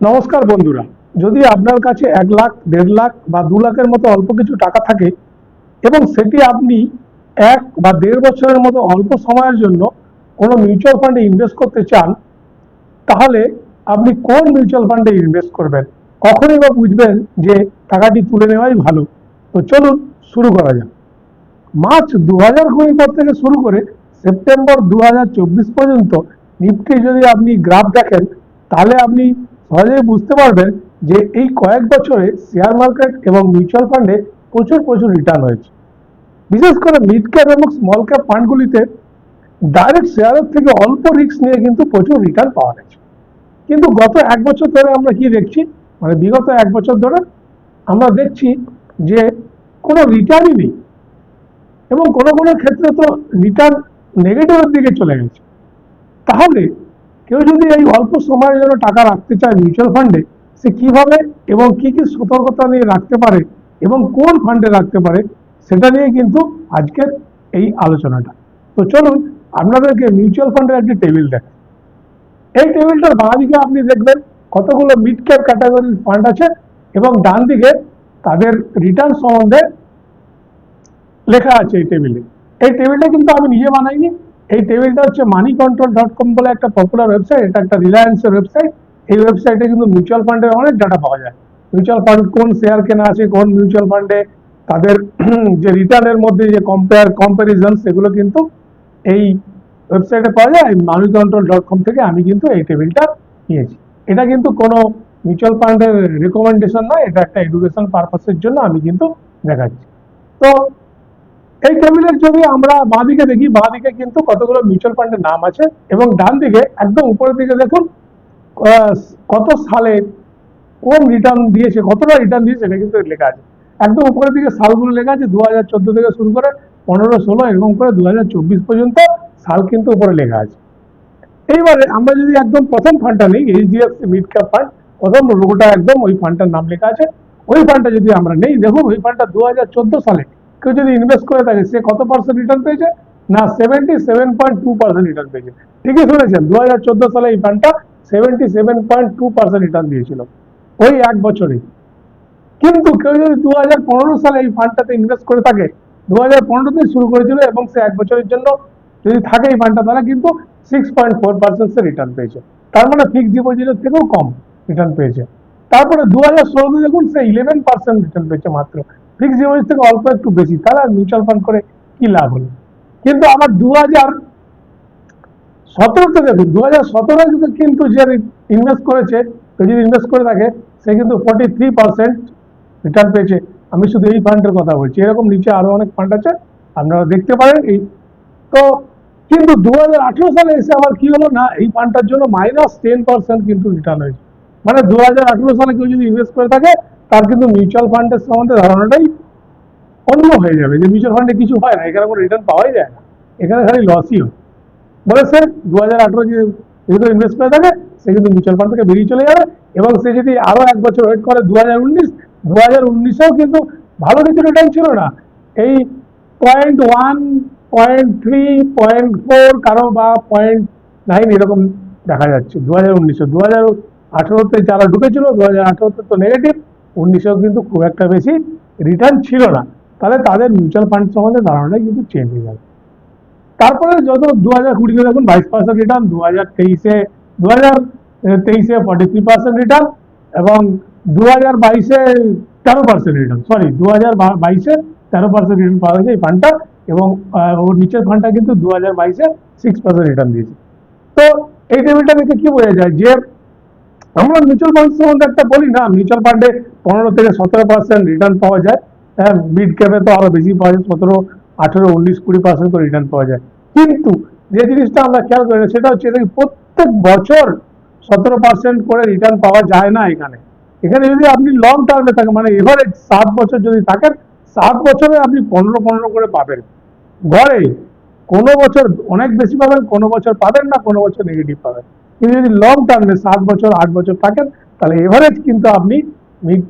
নমস্কার বন্ধুরা। যদি আপনার কাছে এক লাখ, দেড় লাখ বা দু লাখের মতো অল্প কিছু টাকা থাকে এবং সেটি আপনি এক বা দেড় বছরের মতো অল্প সময়ের জন্য কোনো মিউচুয়াল ফান্ডে ইনভেস্ট করতে চান, তাহলে আপনি কোন মিউচুয়াল ফান্ডে ইনভেস্ট করবেন? কখনই বা বুঝবেন যে টাকাটি তুলে নেওয়াই ভালো। তো চলুন শুরু করা যাক। মার্চ দু হাজার কুড়ি পর থেকে শুরু করে সেপ্টেম্বর দু হাজার চব্বিশ পর্যন্ত, নিফটি যদি আপনি গ্রাফ দেখেন, তাহলে আপনি সহজেই বুঝতে পারবেন যে এই কয়েক বছরে শেয়ার মার্কেট এবং মিউচুয়াল ফান্ডে প্রচুর প্রচুর রিটার্ন হয়েছে। বিশেষ করে মিড ক্যাপ এবং স্মল ক্যাপ ফান্ডগুলিতে ডাইরেক্ট শেয়ারের থেকে অল্প রিস্ক নিয়ে কিন্তু প্রচুর রিটার্ন পাওয়া গেছে। কিন্তু গত এক বছর ধরে আমরা কি দেখছি? মানে বিগত এক বছর ধরে আমরা দেখছি যে কোনো রিটার্নই নেই। এবং কোনো কোনো ক্ষেত্রে তো রিটার্ন নেগেটিভের দিকে চলে গেছে। তাহলে কেউ যদি এই অল্প সময়ের জন্য টাকা রাখতে চায় মিউচুয়াল ফান্ডে সে কীভাবে এবং কি কি সতর্কতা নিয়ে রাখতে পারে এবং কোন ফান্ডে রাখতে পারে, সেটা নিয়ে কিন্তু আজকের এই আলোচনাটা। তো চলুন, আপনাদেরকে মিউচুয়াল ফান্ডের একটি টেবিল দেখ এই টেবিলটার বাঁ দিকে আপনি দেখবেন কতগুলো মিড ক্যাপ ক্যাটাগরির ফান্ড আছে এবং ডান দিকে তাদের রিটার্ন সম্বন্ধে লেখা আছে এই টেবিলে এই টেবিলটা কিন্তু আমি নিজে বানাইনি এই টেবিলটা হচ্ছে মানি কন্ট্রোল ডট কম বলে একটা পপুলার ওয়েবসাইট এটা একটা রিলায়েন্সের ওয়েবসাইট এই ওয়েবসাইটে কিন্তু মিউচুয়াল ফান্ডের অনেক ডাটা পাওয়া যায়। মিউচুয়াল ফান্ড কোন শেয়ার কেনা আছে, কোন মিউচুয়াল ফান্ডে তাদের যে রিটার্নের মধ্যে যে কম্পেয়ার কম্প্যারিজন সেগুলো কিন্তু এই ওয়েবসাইটে পাওয়া যায়। মানি কন্ট্রোল ডট কম থেকে আমি কিন্তু এই টেবিলটা নিয়েছি। এটা কিন্তু কোনো মিউচুয়াল ফান্ডের রেকমেন্ডেশন নয়, এটা একটা এডুকেশন পারপাসের জন্য আমি কিন্তু দেখাচ্ছি। তো এই টেবিলের যদি আমরা বাঁদিকে দেখি। বাঁ দিকে কিন্তু কতগুলো মিউচুয়াল ফান্ডের নাম আছে এবং ডান দিকে একদম উপরের দিকে দেখুন কত সালে কোন রিটার্ন দিয়েছে, কতটা রিটার্ন দিয়েছে এটা কিন্তু লেখা আছে। একদম উপরের দিকে সালগুলো লেখা আছে দু হাজার চোদ্দ থেকে শুরু করে পনেরো ষোলো, এরকম করে দু হাজার চব্বিশ পর্যন্ত সাল কিন্তু উপরে লেখা আছে। এইবারে আমরা যদি একদম প্রথম ফান্ডটা নেই এইচডিএফসি মিড ক্যাপ ফান্ড প্রথম লোগোটা একদম ওই ফান্ডটার নাম লেখা আছে। ওই ফান্ডটা যদি আমরা নেই, দেখুন ওই ফান্ডটা দু হাজার চোদ্দ সালে কেউ যদি ইনভেস্ট করে থাকে, সে কত পার্সেন্ট রিটার্ন পেয়েছে? না seventy seven point two percent return পেয়েছে। ঠিকই শুনেছেন দু হাজার চোদ্দ সালে এই ফান্ডটা seventy seven point two percent return দিয়েছিল, ওই এক বছরেই কিন্তু কেউ যদি দু হাজার পনেরো সালে এই ফান্ডটাতে ইনভেস্ট করে থাকে দু হাজার পনেরোতে শুরু করেছিল এবং সে এক বছরের জন্য যদি থাকে এই ফান্ডটা তারা কিন্তু সিক্স পয়েন্ট ফোর পার্সেন্ট সে রিটার্ন পেয়েছে। তার মানে ফিক্সড ডিপোজিটের থেকেও কম রিটার্ন পেয়েছে। তারপরে দু হাজার ষোলোতে দেখুন, সে ইলেভেন পার্সেন্ট রিটার্ন পেয়েছে মাত্র। ফিক্সড ডিপোজিট থেকে অল্প একটু বেশি, তারা মিউচুয়াল ফান্ড করে কি লাভ হলো? কিন্তু আবার দু হাজার সতেরোতে দেখুন দু হাজার সতেরো কিন্তু যে ইনভেস্ট করেছে, যদি ইনভেস্ট করে থাকে, সে কিন্তু ফর্টি থ্রি পার্সেন্ট রিটার্ন পেয়েছে। আমি শুধু এই ফান্ডের কথা বলছি। এরকম নিচে আরও অনেক ফান্ড আছে, আপনারা দেখতে পারেন এই। তো কিন্তু দু হাজার আঠেরো সালে এসে আবার কি হলো? না, এই ফান্ডটার জন্য মাইনাস টেন পার্সেন্ট কিন্তু রিটার্ন হয়েছে। মানে দু হাজার আঠেরো সালে কেউ যদি ইনভেস্ট করে থাকে তার কিন্তু মিউচুয়াল ফান্ডের সম্বন্ধে ধারণাটাই অন্য হয়ে যাবে, যে মিউচুয়াল ফান্ডে কিছু হয় না, এখানে কোনো রিটার্ন পাওয়াই যায় না। এখানে খালি লসই হয়। বলে সে দু হাজার আঠেরো যেহেতু ইনভেস্ট করে থাকে, সে কিন্তু মিউচুয়াল ফান্ড থেকে বেরিয়ে চলে যাবে এবং সে যদি আরও এক বছর ওয়েট করে দু হাজার উনিশ দু হাজার উনিশেও কিন্তু ভালো কিছু রিটার্ন ছিল না। এই point one point three point four কারও বা পয়েন্ট নাইন এরকম দেখা যাচ্ছে। দু হাজার উনিশে দু হাজার আঠেরোতে যারা ঢুকেছিল দু হাজার আঠেরোতে তো নেগেটিভ উনিশেও কিন্তু খুব একটা বেশি রিটার্ন ছিল না। তাহলে তাদের মিউচুয়াল ফান্ড সম্বন্ধে ধারণাটা কিন্তু চেঞ্জ হয়ে যাবে। তারপরে যত দু হাজার কুড়িতে দেখুন বাইশ পার্সেন্ট রিটার্ন দু হাজার তেইশে দু হাজার তেইশে ফর্টি থ্রি পার্সেন্ট রিটার্ন এবং দু হাজার বাইশে তেরো পার্সেন্ট রিটার্ন সরি দু হাজার বাইশে তেরো পার্সেন্ট রিটার্ন পাওয়া গেছে এই ফান্ডটা এবং ওর নিচের ফান্ডটা কিন্তু দু হাজার বাইশে সিক্স পার্সেন্ট রিটার্ন দিয়েছে। তো এই টেবিলটা দেখে কি বোঝা যায় যে আমরা মিউচুয়াল ফান্ড সম্বন্ধে একটা বলি না মিউচুয়াল ফান্ডে পনেরো থেকে সতেরো পার্সেন্ট রিটার্ন পাওয়া যায়। হ্যাঁ মিড ক্যাপে তো আরও বেশি পাওয়া যায়, সতেরো, আঠেরো, উনিশ, কুড়ি পার্সেন্ট তো রিটার্ন পাওয়া যায়। কিন্তু যে জিনিসটা আমরা খেয়াল করি না, সেটা হচ্ছে প্রত্যেক বছর সতেরো পার্সেন্ট করে রিটার্ন পাওয়া যায় না এখানে। এখানে যদি আপনি লং টার্মে থাকেন মানে এভারেজ সাত বছর যদি থাকেন, সাত বছরে আপনি পনেরো পনেরো করে পাবেন। গড়ে কোনো বছর অনেক বেশি পাবেন, কোনো বছর পাবেন না, কোনো বছর নেগেটিভ পাবেন। কিন্তু যদি লং টার্মে সাত বছর, আট বছর থাকেন, তাহলে এভারেজ কিন্তু আপনি মিড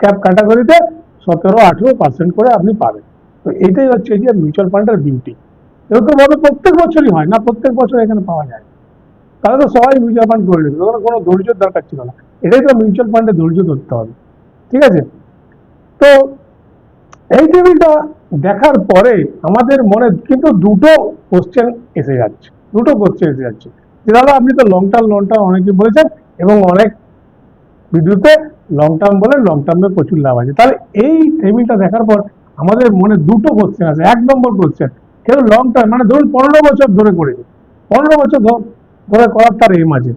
ক্যাপ ক্যাটাগরিতে সতেরো, আঠেরো পার্সেন্ট করে আপনি পাবেন। তো এটাই হচ্ছে যে মিউচুয়াল ফান্ডের বিউটি এরকম ভাবে প্রত্যেক বছরই হয় না, প্রত্যেক বছর এখানে পাওয়া যায়। তাহলে তো সবাই মিউচুয়াল ফান্ড করে নিত তখন কোনো ধৈর্যের দরকার ছিল না। এটাই তো মিউচুয়াল ফান্ডে ধৈর্য ধরতে হবে, ঠিক আছে? তো এই টেবিলটা দেখার পরে আমাদের মনে কিন্তু দুটো কোশ্চেন এসে যাচ্ছে, দুটো কোশ্চেন এসে যাচ্ছে। দাদা, আপনি তো লং টার্ম লং টার্ম অনেকে বলেছেন এবং অনেক বিদ্যুতে লং টার্ম বলে লং টার্মে প্রচুর লাভ আছে। তাহলে এই টেবিলটা দেখার পর আমাদের মনে দুটো কোশ্চেন আছে। এক নম্বর কোশ্চেন কেউ লং টার্ম মানে ধরুন পনেরো বছর ধরে করেছে। পনেরো বছর ধরে করার তার এম আছে।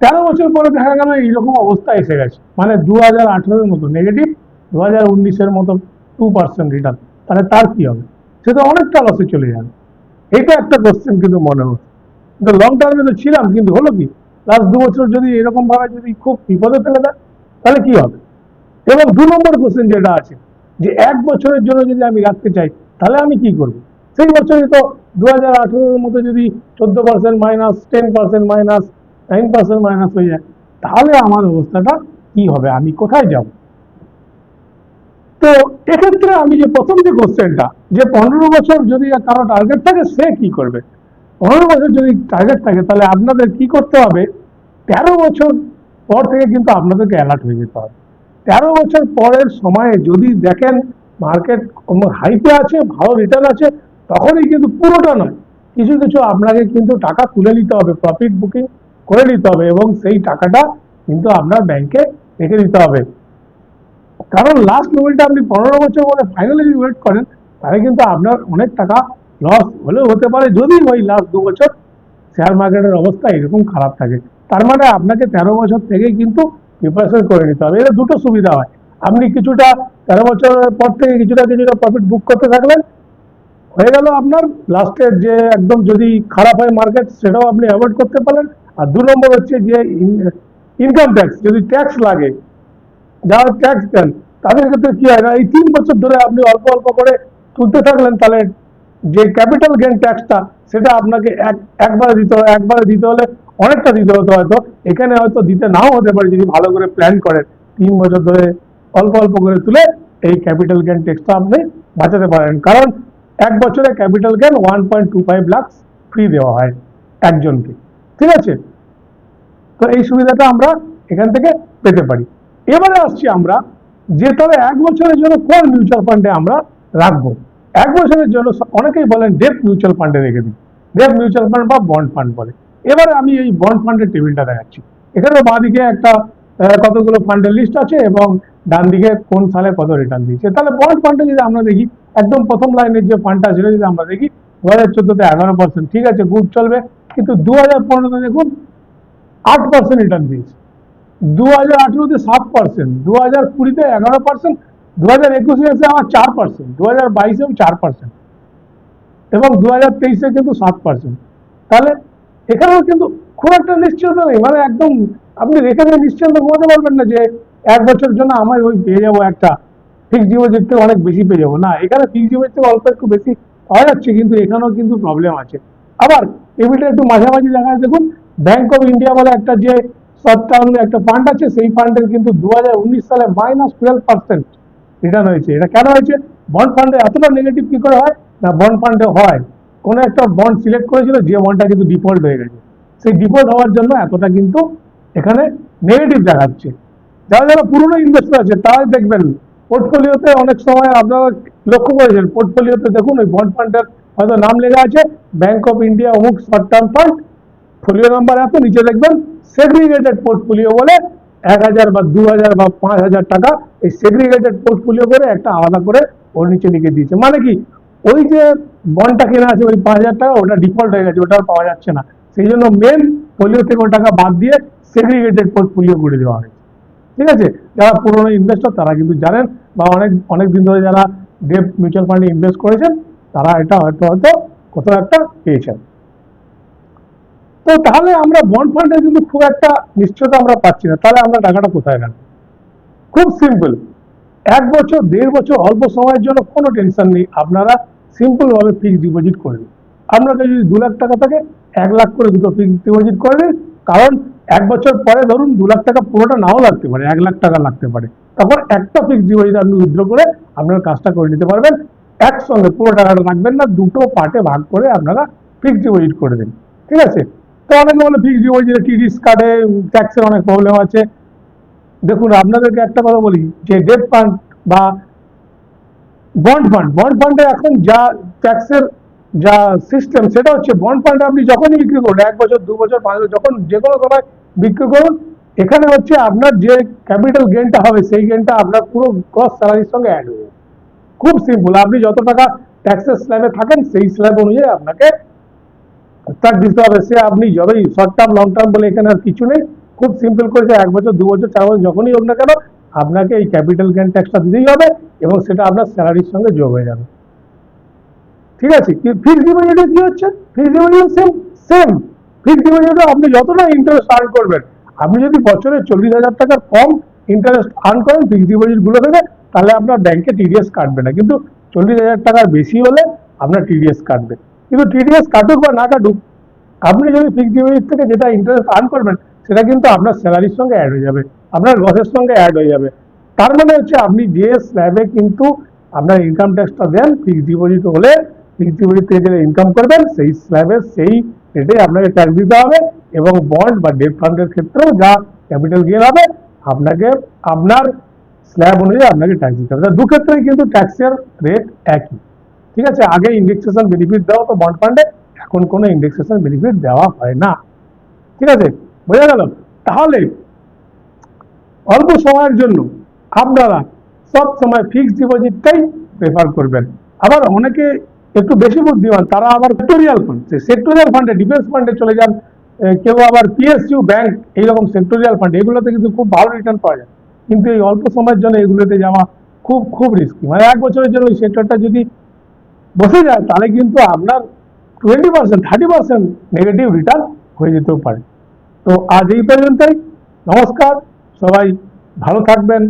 তেরো বছর পরে দেখা গেল এইরকম অবস্থা এসে গেছে। মানে দু হাজার আঠেরোর মতো নেগেটিভ দু হাজার উনিশের মতো টু পার্সেন্ট রিটার্ন তাহলে তার কি হবে? সে তো অনেকটা লসে চলে যাবে। এটা একটা কোশ্চেন কিন্তু মনে হচ্ছে। কিন্তু লং টার্মে তো ছিলাম, কিন্তু হলো কি? লাস্ট দু বছর যদি এরকম ভাবে যদি খুব বিপদে ফেলে দেয়, তাহলে কি হবে? এবং দু নম্বর কোশ্চেন যেটা আছে, যে এক বছরের জন্য যদি আমি রাখতে চাই, তাহলে আমি কি করব? সেই বছরই তো দু হাজার আঠেরোর মতো যদি চোদ্দ percent minus ten percent minus nine percent minus হয়ে যায়, তাহলে আমার অবস্থাটা কি হবে? আমি কোথায় যাব? তো এক্ষেত্রে আমি যে প্রথম যে কোশ্চেনটা যে পনেরো বছর যদি কারও টার্গেট থাকে, সে কি করবে? পনেরো বছর যদি টার্গেট থাকে, তাহলে আপনাদের কি করতে হবে? তেরো বছর পর থেকে কিন্তু আপনাদেরকে অ্যালার্ট হয়ে যেতে হবে। তেরো বছর পরের সময়ে যদি দেখেন মার্কেট হাইতে আছে, ভালো রিটার্ন আছে, তখনই কিন্তু পুরোটা নয়। কিছু কিছু আপনাকে কিন্তু টাকা তুলে নিতে হবে প্রফিট বুকিং করে নিতে হবে এবং সেই টাকাটা কিন্তু আপনার ব্যাংকে রেখে দিতে হবে। কারণ লাস্ট মোমেন্টে আপনি পনেরো বছর পরে ফাইনালি ওয়েট করেন, তাহলে কিন্তু আপনার অনেক টাকা লস হলেও হতে পারে, যদি ওই লাস্ট দু বছর শেয়ার মার্কেটের অবস্থা এরকম খারাপ থাকে। তার মানে আপনাকে তেরো বছর থেকেই কিন্তু প্রিপারেশন করে নিতে হবে। এটা দুটো সুবিধা হয়। আপনি কিছুটা তেরো বছরের পর থেকে কিছুটা কিছুটা প্রফিট বুক করতে থাকলেন, হয়ে গেল আপনার লাস্টের যে একদম যদি খারাপ হয় মার্কেট সেটাও আপনি অ্যাভয়েড করতে পারেন আর দু নম্বর হচ্ছে যে ইনকাম ট্যাক্স যদি ট্যাক্স লাগে, যারা ট্যাক্স দেন, তাদের ক্ষেত্রে কি হয় না, এই তিন বছর ধরে আপনি অল্প অল্প করে তুলতে থাকলেন, তাহলে যে ক্যাপিটাল গেন ট্যাক্সটা সেটা আপনাকে এক, একবারে দিতে হবে, একবারে দিতে হলে অনেকটা দিতে হতো হয়তো। এখানে হয়তো দিতে নাও হতে পারে যদি ভালো করে প্ল্যান করেন। তিন বছর ধরে অল্প অল্প করে তুলে এই ক্যাপিটাল গেন ট্যাক্সটা আপনি বাঁচাতে পারেন। কারণ এক বছরে capital gain one point two five lakhs free দেওয়া হয় একজনকে। ঠিক আছে? তো এই সুবিধাটা আমরা এখান থেকে পেতে পারি। এবারে আসছি আমরা যে তবে এক বছরের জন্য কোন মিউচুয়াল ফান্ডে আমরা রাখব? এক বছরের জন্য অনেকেই বলেন ডেপ মিউচুয়াল ফান্ডে রেখে দিন। ডেপ মিউচুয়াল ফান্ড বা বন্ড ফান্ড বলে। এবারে আমি এই বন্ড ফান্ডের টেবিলটা দেখাচ্ছি। এখানে বাঁদিকে একটা কতগুলো ফান্ডের লিস্ট আছে এবং ডান দিকে কোন সালে কত রিটার্ন দিয়েছে। তাহলে বন্ড ফান্ডে যদি আমরা দেখি, একদম প্রথম লাইনের যে ফান্ডটা ছিল যদি আমরা দেখি দু হাজার চোদ্দোতে এগারো পার্সেন্ট ঠিক আছে গুড চলবে, কিন্তু দু হাজার পনেরোতে দেখুন, আট পার্সেন্ট রিটার্ন দিয়েছে। দু হাজার আঠেরোতে সাত পার্সেন্ট দু হাজার কুড়িতে এগারো পার্সেন্ট দু হাজার একুশে এসে আমার চার পার্সেন্ট দু হাজার বাইশেও চার পার্সেন্ট এবং দু হাজার তেইশে কিন্তু সাত পার্সেন্ট তাহলে এখানেও কিন্তু খুব একটা নিশ্চয়তা নেই। মানে একদম আপনি দিয়ে নিশ্চিন্ত ঘুমাতে পারবেন না যে এক বছরের জন্য আমি ওই পেয়ে যাব একটা ফিক্সড ডিপোজিট থেকে অনেক বেশি পেয়ে যাব। না, এখানে ফিক্সড ডিপোজিট থেকে অল্প একটু বেশি পাওয়া যাচ্ছে কিন্তু এখানেও কিন্তু প্রবলেম আছে। আবার টেবিলটা একটু মাঝামাঝি দেখা দেখুন ব্যাংক অফ ইন্ডিয়া বলে একটা যে টার্ম একটা ফান্ড আছে, সেই ফান্ডের কিন্তু দু হাজার উনিশ সালে মাইনাস টুয়েলভ পার্সেন্ট রিটার্ন হয়েছে এটা কেন হয়েছে? বন্ড ফান্ডে এতটা নেগেটিভ কি করে হয়? না বন্ড ফান্ডে হয়। কোনো একটা বন্ড সিলেক্ট করেছিল, যে বন্ডটা কিন্তু ডিফল্ট হয়ে গেছে। সেই ডিফল্ট হওয়ার জন্য এতটা কিন্তু এখানে নেগেটিভ দেখাচ্ছে। যারা যারা পুরনো ইনভেস্টর আছে, তারাই দেখবেন পোর্টফোলিওতে অনেক সময় আপনারা লক্ষ্য করেছেন পোর্টফোলিওতে দেখুন, ওই বন্ড ফান্ডের হয়তো নাম লেখা আছে ব্যাংক অফ ইন্ডিয়া অমুক short term fund folio number এত, নিচে দেখবেন সেগ্রিগেটেড পোর্টফোলিও বলে এক হাজার বা দু হাজার বা পাঁচ হাজার টাকা এই সেগ্রিগেটেড পোর্টফোলিও করে একটা আলাদা করে ওর নিচে লিখে দিয়েছে। মানে কি? ওই যে বন্ডটা কেনা আছে, ওই পাঁচ হাজার টাকা, ওটা ডিফল্ট হয়ে গেছে, ওটা আর পাওয়া যাচ্ছে না। সেই জন্য মেন ফোলিও থেকে টাকা বাদ দিয়ে সেগ্রিগেটেড পোর্টফোলিও করে দেওয়া হয়েছে। ঠিক আছে? যারা পুরনো ইনভেস্টর তারা কিন্তু জানেন বা অনেক অনেক দিন ধরে যারা ডেপ মিউচুয়াল ফান্ডে ইনভেস্ট করেছেন, তারা এটা হয়তো হয়তো কোথাও একটা পেয়েছেন। তো তাহলে আমরা বন্ড ফান্ডে কিন্তু খুব একটা নিশ্চয়তা আমরা পাচ্ছি না। তাহলে আমরা টাকাটা কোথায় রাখব? খুব সিম্পল এক বছর, দেড় বছর অল্প সময়ের জন্য কোনো টেনশন নেই। আপনারা সিম্পল ভাবে ফিক্সড ডিপোজিট করে দিন। আপনাকে যদি দু লাখ টাকা থাকে, এক লাখ করে দুটো ফিক্সড ডিপোজিট করে দিন। কারণ এক বছর পরে ধরুন দু লাখ টাকা পুরোটা নাও লাগতে পারে, এক লাখ টাকা লাগতে পারে। তখন একটা ফিক্সড ডিপোজিট আপনি উইথড্র করে আপনার কাজটা করে নিতে পারবেন। একসঙ্গে পুরো টাকাটা রাখবেন না, দুটো পার্টে ভাগ করে আপনারা ফিক্সড ডিপোজিট করে দিন। ঠিক আছে? তো ফিক্সড টিডিএস কার্ডে ট্যাক্সের অনেক প্রবলেম আছে। দেখুন, আপনাদেরকে একটা কথা বলি, যে ডেট ফান্ড বা বন্ড ফান্ড বন্ড ফান্ডে এখন যা ট্যাক্সের যা সিস্টেম সেটা হচ্ছে বন্ড ফান্ডে আপনি যখনই বিক্রি করুন, এক বছর, দু বছর, পাঁচ বছর, যখন যে কোনো সময় বিক্রি করুন, এখানে হচ্ছে আপনার যে ক্যাপিটাল গেনটা হবে, সেই গেনটা আপনার পুরো ক্রস স্যালারির সঙ্গে অ্যাড হয়ে খুব সিম্পল আপনি যত টাকা ট্যাক্সের স্ল্যাবে থাকেন, সেই স্ল্যাব অনুযায়ী আপনাকে তার দিতে হবে। সে আপনি যতই শর্ট টার্ম লং টার্ম বলে এখানে আর কিছু নেই। খুব সিম্পল করেছে এক বছর, দু বছর, চার বছর যখনই হোক না কেন, আপনাকে এই ক্যাপিটাল গেন ট্যাক্সটা দিতেই হবে এবং সেটা আপনার স্যালারির সঙ্গে যোগ হয়ে যাবে। ঠিক আছে? ফিক্সড ডিপোজিটে কি হচ্ছে? Fixed deposit same same fixed ডিপোজিটে আপনি যতটা ইন্টারেস্ট আর্ন করবেন, আপনি যদি বছরে চল্লিশ হাজার টাকার কম ইন্টারেস্ট আর্ন করেন ফিক্সড ডিপোজিটগুলো থেকে, তাহলে আপনার ব্যাংকে টিডিএস কাটবে না। কিন্তু চল্লিশ হাজার টাকার বেশি হলে আপনার টিডিএস কাটবে। কিন্তু টিডিএস কাটুক বা না কাটুক, আপনি যদি ফিক্সড ডিপোজিট থেকে যেটা ইন্টারেস্ট আর্ন করবেন, সেটা কিন্তু আপনার স্যালারির সঙ্গে অ্যাড হয়ে যাবে, আপনার লসের সঙ্গে অ্যাড হয়ে যাবে। তার মানে হচ্ছে আপনি যে স্ল্যাবে কিন্তু আপনার ইনকাম ট্যাক্সটা দেন ফিক্সড ডিপোজিট হলে ফিক্সড ডিপোজিট থেকে যেটা ইনকাম করবেন, সেই স্ল্যাবে সেই রেটে আপনাকে ট্যাক্স দিতে হবে এবং বন্ড বা ডেট ফান্ডের ক্ষেত্রেও যা ক্যাপিটাল গেন হবে, আপনাকে আপনার স্ল্যাব অনুযায়ী আপনাকে ট্যাক্স দিতে হবে। দু ক্ষেত্রেই কিন্তু ট্যাক্সের রেট একই। ঠিক আছে, আগে ইন্ডেক্সেশন বেনিফিট দেওয়া তো বন্ড ফান্ডে এখন কোনো ইন্ডেক্সেশন বেনিফিট দেওয়া হয় না। ঠিক আছে, বোঝা গেল? তাহলে অল্প সময়ের জন্য আপনারা সব সময় ফিক্সড ডিপোজিটটাই প্রেফার করবেন। আবার অনেকে একটু বেশি বুদ্ধিমান, তারা আবার সেক্টোরিয়াল ফান্ড সেক্টোরিয়াল ফান্ডে ডিফেন্স ফান্ডে চলে যান কেউ আবার পিএসইউ ব্যাংক এইরকম সেক্টোরিয়াল ফান্ড এগুলোতে কিন্তু খুব ভালো রিটার্ন পাওয়া যায়। কিন্তু এই অল্প সময়ের জন্য এগুলোতে যাওয়া খুব খুব রিস্কি মানে এক বছরের জন্য ওই সেক্টরটা যদি বসে যায়, তাহলে কিন্তু আপনার twenty percent thirty percent negative return হয়ে যেতেও পারে। তো আজ এই পর্যন্তই। নমস্কার। সবাই ভালো থাকবেন।